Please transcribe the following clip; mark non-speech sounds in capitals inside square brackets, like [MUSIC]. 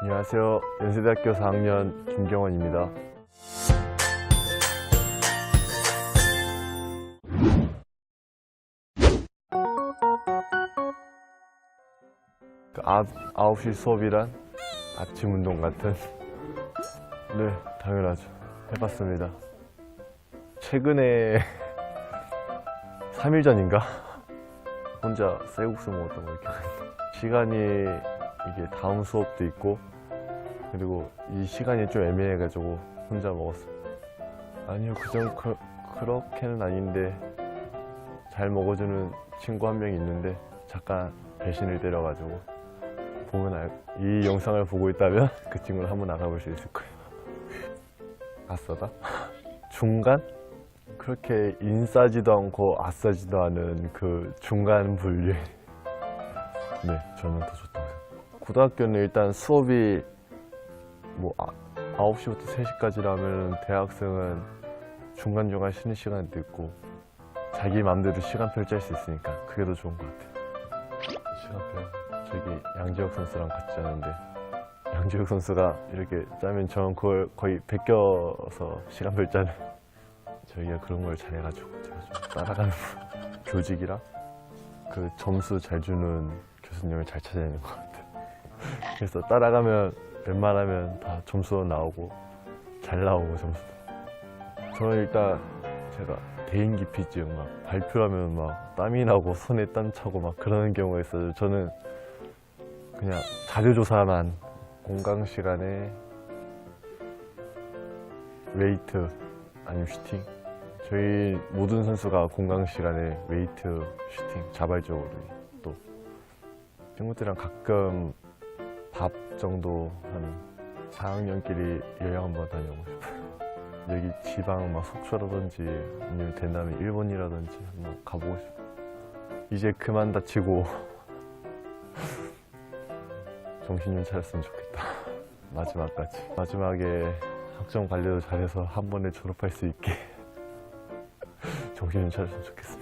안녕하세요. 연세대학교 4학년 김경원입니다. 그 아, 9시 수업이란 아침 운동 같은? 네, 당연하죠. 해봤습니다. 최근에 [LAUGHS] 3일 전인가? 혼자 쌀국수 먹었던 거 기억나요. 시간이 이게 다음 수업도 있고 그리고 이 시간이 좀 애매해가지고 혼자 먹었어요. 아니요, 그정 그, 그렇게는 아닌데 잘 먹어주는 친구 한 명이 있는데 잠깐 배신을 때려가지고 보면 알, 이 영상을 보고 있다면 [LAUGHS] 그 친구를 한번 알아볼 수 있을 거예요. [LAUGHS] 아싸다? [LAUGHS] 중간? 그렇게 인싸지도 않고 아싸지도 않은 그 중간 분류. 네, 저는 더 좋다고 생각해요. 고등학교는 일단 수업이 뭐 아, 9시부터 3시까지라면 대학생은 중간중간 쉬는 시간도 있고 자기 마음대로 시간표를 짤수 있으니까 그게 더 좋은 것 같아요. 시간표. 저기 양지혁 선수랑 같이 짜는데 양지혁 선수가 이렇게 짜면 저는 그걸 거의 베껴서 시간표를 짜는 저희가 그런 걸 잘해가지고 제가 좀 따라가는 [LAUGHS] 교직이라 그 점수 잘 주는 교수님을 잘 찾아야 되는 것 같아요. 그래서 따라가면 웬만하면 다 점수 나오고 잘 나오고 점수. 저는 일단 제가 대인 기피증 막 발표하면 막 땀이 나고 손에 땀 차고 막 그러는 경우가 있어요. 저는 그냥 자료 조사만 공강 시간에 웨이트 아니면 슈팅 저희 모든 선수가 공강 시간에 웨이트 슈팅 자발적으로 또 친구들이랑 가끔 밥 정도 한 4학년끼리 여행 한번 다녀오고 싶어요. 여기 지방 막 속초라든지 아니면 된다면 일본이라든지 한번 가보고 싶어요. 이제 그만 다치고 [LAUGHS] 정신 좀 차렸으면 좋겠다. [LAUGHS] 마지막까지. 마지막에 학점 관리도 잘해서 한 번에 졸업할 수 있게 [LAUGHS] 정신 좀 차렸으면 좋겠습니다.